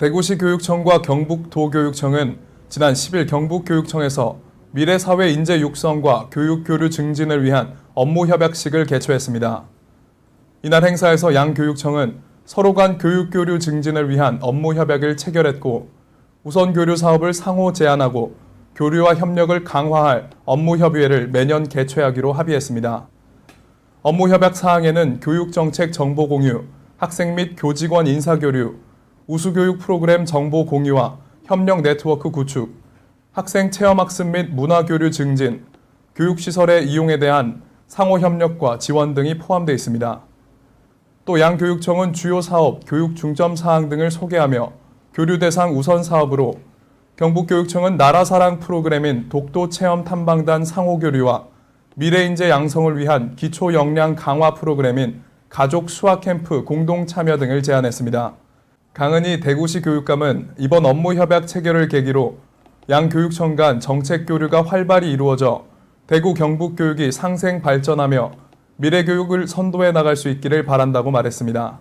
대구시 교육청과 경북도교육청은 지난 10일 경북교육청에서 미래사회 인재 육성과 교육 교류 증진을 위한 업무 협약식을 개최했습니다. 이날 행사에서 양 교육청은 서로 간 교육 교류 증진을 위한 업무 협약을 체결했고 우선 교류 사업을 상호 제안하고 교류와 협력을 강화할 업무 협의회를 매년 개최하기로 합의했습니다. 업무 협약 사항에는 교육 정책 정보 공유, 학생 및 교직원 인사 교류, 우수 교육 프로그램 정보 공유와 협력 네트워크 구축, 학생 체험 학습 및 문화 교류 증진, 교육 시설의 이용에 대한 상호 협력과 지원 등이 포함되어 있습니다. 또 양 교육청은 주요 사업, 교육 중점 사항 등을 소개하며 교류 대상 우선 사업으로 경북교육청은 나라사랑 프로그램인 독도 체험 탐방단 상호 교류와 미래인재 양성을 위한 기초 역량 강화 프로그램인 가족 수학 캠프 공동 참여 등을 제안했습니다. 강은희 대구시 교육감은 이번 업무 협약 체결을 계기로 양 교육청 간 정책 교류가 활발히 이루어져 대구 경북 교육이 상생 발전하며 미래 교육을 선도해 나갈 수 있기를 바란다고 말했습니다.